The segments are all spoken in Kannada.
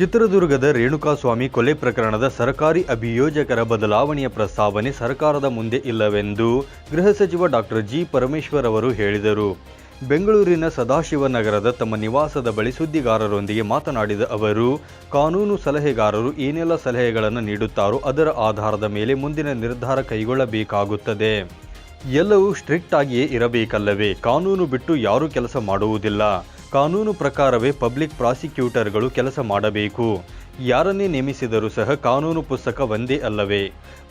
ಚಿತ್ರದುರ್ಗದ ರೇಣುಕಾಸ್ವಾಮಿ ಕೊಲೆ ಪ್ರಕರಣದ ಸರ್ಕಾರಿ ಅಭಿಯೋಜಕರ ಬದಲಾವಣೆಯ ಪ್ರಸ್ತಾವನೆ ಸರ್ಕಾರದ ಮುಂದೆ ಇಲ್ಲವೆಂದು ಗೃಹ ಸಚಿವ ಡಾಕ್ಟರ್ ಜಿ ಪರಮೇಶ್ವರ್ ಅವರು ಹೇಳಿದರು. ಬೆಂಗಳೂರಿನ ಸದಾಶಿವನಗರದ ತಮ್ಮ ನಿವಾಸದ ಬಳಿ ಸುದ್ದಿಗಾರರೊಂದಿಗೆ ಮಾತನಾಡಿದ ಅವರು, ಕಾನೂನು ಸಲಹೆಗಾರರು ಏನೆಲ್ಲ ಸಲಹೆಗಳನ್ನು ನೀಡುತ್ತಾರೋ ಅದರ ಆಧಾರದ ಮೇಲೆ ಮುಂದಿನ ನಿರ್ಧಾರ ಕೈಗೊಳ್ಳಬೇಕಾಗುತ್ತದೆ. ಎಲ್ಲವೂ ಸ್ಟ್ರಿಕ್ಟ್ ಆಗಿಯೇ ಇರಬೇಕಲ್ಲವೇ? ಕಾನೂನು ಬಿಟ್ಟು ಯಾರೂ ಕೆಲಸ ಮಾಡುವುದಿಲ್ಲ. ಕಾನೂನು ಪ್ರಕಾರವೇ ಪಬ್ಲಿಕ್ ಪ್ರಾಸಿಕ್ಯೂಟರ್ಗಳು ಕೆಲಸ ಮಾಡಬೇಕು. ಯಾರನ್ನೇ ನೇಮಿಸಿದರೂ ಸಹ ಕಾನೂನು ಪುಸ್ತಕ ಒಂದೇ ಅಲ್ಲವೇ?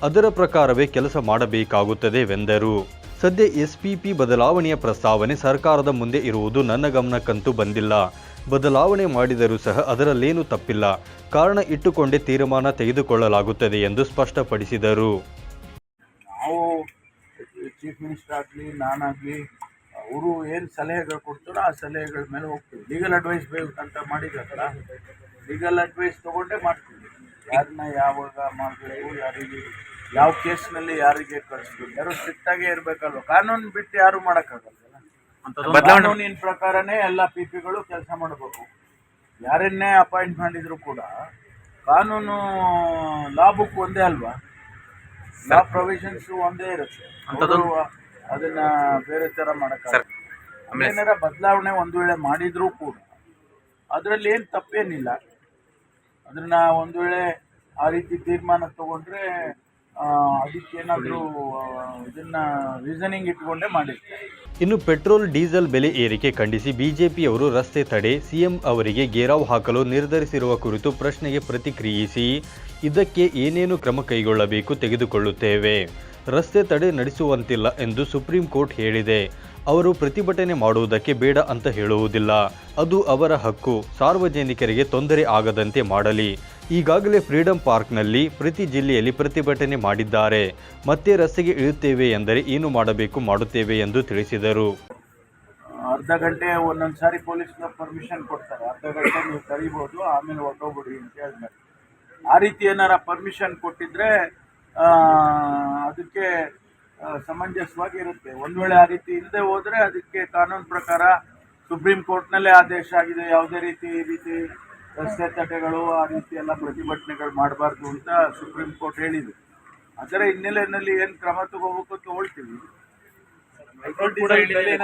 ಅದರ ಪ್ರಕಾರವೇ ಕೆಲಸ ಮಾಡಬೇಕಾಗುತ್ತದೆ ವೆಂದರು. ಸದ್ಯ ಎಸ್ಪಿಪಿ ಬದಲಾವಣೆಯ ಪ್ರಸ್ತಾವನೆ ಸರ್ಕಾರದ ಮುಂದೆ ಇರುವುದು ನನ್ನ ಗಮನಕ್ಕಂತೂ ಬಂದಿಲ್ಲ. ಬದಲಾವಣೆ ಮಾಡಿದರೂ ಸಹ ಅದರಲ್ಲೇನೂ ತಪ್ಪಿಲ್ಲ. ಕಾರಣ ಇಟ್ಟುಕೊಂಡೇ ತೀರ್ಮಾನ ತೆಗೆದುಕೊಳ್ಳಲಾಗುತ್ತದೆ ಎಂದು ಸ್ಪಷ್ಟಪಡಿಸಿದರು. ಚೀಫ್ ಮಿನಿಸ್ಟರ್ ಆಗಲಿ, ನಾನಾಗಲಿ ಅವರು ಏನು ಸಲಹೆಗಳು ಕೊಡ್ತಾರೋ ಆ ಸಲಹೆಗಳ ಮೇಲೆ ಹೋಗ್ತೀವಿ. ಲೀಗಲ್ ಅಡ್ವೈಸ್ ಬೇಕಂತ ಮಾಡಿದ್ರಲ್ಲ ಲೀಗಲ್ ಅಡ್ವೈಸ್ ತೊಗೊಂಡೇ ಮಾಡ್ತೀವಿ. ಯಾರನ್ನ ಯಾವಾಗ ಮಾಡಬೇಕು ಯಾರಿಗೆ ಯಾವ ಕೇಸ್ನಲ್ಲಿ ಯಾರಿಗೆ ಕಳಿಸ್ಬೇಕು ಯಾರು ಸ್ಟ್ರಿಕ್ಟಾಗೇ ಇರಬೇಕಲ್ವ? ಕಾನೂನು ಬಿಟ್ಟು ಯಾರು ಮಾಡೋಕ್ಕಾಗಲ್ಲ. ಕಾನೂನಿನ ಪ್ರಕಾರನೇ ಎಲ್ಲ ಪಿ ಪಿಗಳು ಕೆಲಸ ಮಾಡಬೇಕು. ಯಾರನ್ನೇ ಅಪಾಯಿಂಟ್ ಮಾಡಿದ್ರು ಕೂಡ ಕಾನೂನು ಲಾ ಬುಕ್ ಒಂದೇ ಅಲ್ವಾ? ಲಾ ಪ್ರೊವಿಷನ್ಸ್ ಒಂದೇ ಇರುತ್ತೆ. ಅದನ್ನ ಬೇರೆ ತರ ಮಾಡಕ್ಕಾಗಲ್ಲ. ಏನಾರ ಬದಲಾವಣೆ ಒಂದು ವೇಳೆ ಮಾಡಿದ್ರೂ ಕೂಡ ಅದರಲ್ಲಿ ಏನು ತಪ್ಪೇನಿಲ್ಲ. ಅದನ್ನ ಒಂದು ವೇಳೆ ಆ ರೀತಿ ತೀರ್ಮಾನ ತಗೊಂಡ್ರೆ ಅದಕ್ಕೇನಾದ್ರೂ ಇದನ್ನ ರೀಸನಿಂಗ್ ಇಟ್ಕೊಂಡೇ ಮಾಡಿರ್ತಾರೆ. ಇನ್ನು ಪೆಟ್ರೋಲ್ ಡೀಸೆಲ್ ಬೆಲೆ ಏರಿಕೆ ಖಂಡಿಸಿ ಬಿಜೆಪಿಯವರು ರಸ್ತೆ ತಡೆ ಸಿಎಂ ಅವರಿಗೆ ಗೇರಾವ್ ಹಾಕಲು ನಿರ್ಧರಿಸಿರುವ ಕುರಿತು ಪ್ರಶ್ನೆಗೆ ಪ್ರತಿಕ್ರಿಯಿಸಿ ಇದಕ್ಕೆ ಏನೇನು ಕ್ರಮ ಕೈಗೊಳ್ಳಬೇಕು ತೆಗೆದುಕೊಳ್ಳುತ್ತೇವೆ. ರಸ್ತೆ ತಡೆ ನಡೆಸುವಂತಿಲ್ಲ ಎಂದು ಸುಪ್ರೀಂ ಕೋರ್ಟ್ ಹೇಳಿದೆ. ಅವರು ಪ್ರತಿಭಟನೆ ಮಾಡುವುದಕ್ಕೆ ಬೇಡ ಅಂತ ಹೇಳುವುದಿಲ್ಲ. ಅದು ಅವರ ಹಕ್ಕು. ಸಾರ್ವಜನಿಕರಿಗೆ ತೊಂದರೆ ಆಗದಂತೆ ಮಾಡಲಿ. ಈಗಾಗಲೇ ಫ್ರೀಡಂ ಪಾರ್ಕ್ನಲ್ಲಿ ಪ್ರತಿ ಜಿಲ್ಲೆಯಲ್ಲಿ ಪ್ರತಿಭಟನೆ ಮಾಡಿದ್ದಾರೆ. ಮತ್ತೆ ರಸ್ತೆಗೆ ಇಳುತ್ತೇವೆ ಎಂದರೆ ಏನು ಮಾಡಬೇಕು ಮಾಡುತ್ತೇವೆ ಎಂದು ತಿಳಿಸಿದರು. ಅರ್ಧ ಗಂಟೆ ಒಂದೊಂದು ಸಾರಿ ಪರ್ಮಿಷನ್ ಕೊಡ್ತಾರೆ. ಅರ್ಧ ಗಂಟೆ ನೀವು ಕರಿಬೋದು ಆಮೇಲೆ ಹೊಟ್ಟೋಗ್ಬಿಡಿ ಅಂತ ಹೇಳ್ತಾರೆ. ಆ ರೀತಿ ಏನಾರ ಪರ್ಮಿಷನ್ ಕೊಟ್ಟಿದ್ರೆ ಅದಕ್ಕೆ ಆ, ಸಮಂಜಸವಾಗಿ ಇರುತ್ತೆ ಒಂದು ವೇಳೆ ಆ ರೀತಿ ಇಲ್ಲದೆ ಹೋದರೆ ಅದಕ್ಕೆ ಕಾನೂನು ಪ್ರಕಾರ ಸುಪ್ರೀಂ ಕೋರ್ಟ್ನಲ್ಲೇ ಆದೇಶ ಆಗಿದೆ. ಯಾವುದೇ ರೀತಿ ಈ ರೀತಿ ರಸ್ತೆ ತಟೆಗಳು ಆ ರೀತಿ ಎಲ್ಲ ಪ್ರತಿಭಟನೆಗಳು ಮಾಡಬಾರ್ದು ಅಂತ ಸುಪ್ರೀಂ ಕೋರ್ಟ್ ಹೇಳಿದೆ. ಅದರ ಹಿನ್ನೆಲೆಯಲ್ಲಿ ಏನು ಕ್ರಮ ತಗೋಬೇಕು ತಗೊಳ್ತೀವಿ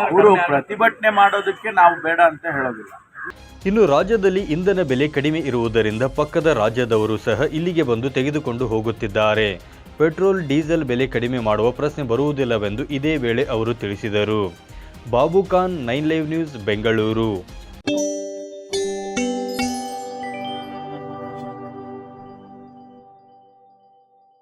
ಅವರು ಪ್ರತಿಭಟನೆ ಮಾಡೋದಕ್ಕೆ ನಾವು ಬೇಡ ಅಂತ ಹೇಳೋದಿಲ್ಲ. ಇನ್ನು ರಾಜ್ಯದಲ್ಲಿ ಇಂಧನ ಬೆಲೆ ಕಡಿಮೆ ಇರುವುದರಿಂದ ಪಕ್ಕದ ರಾಜ್ಯದವರು ಸಹ ಇಲ್ಲಿಗೆ ಬಂದು ತೆಗೆದುಕೊಂಡು ಹೋಗುತ್ತಿದ್ದಾರೆ. ಪೆಟ್ರೋಲ್, ಡೀಸೆಲ್ ಬೆಲೆ ಕಡಿಮೆ ಮಾಡುವ ಪ್ರಶ್ನೆ ಬರುವುದಿಲ್ಲವೆಂದು ಇದೇ ವೇಳೆ ಅವರು ತಿಳಿಸಿದರು. Babu Khan, nine live news, Bengaluru.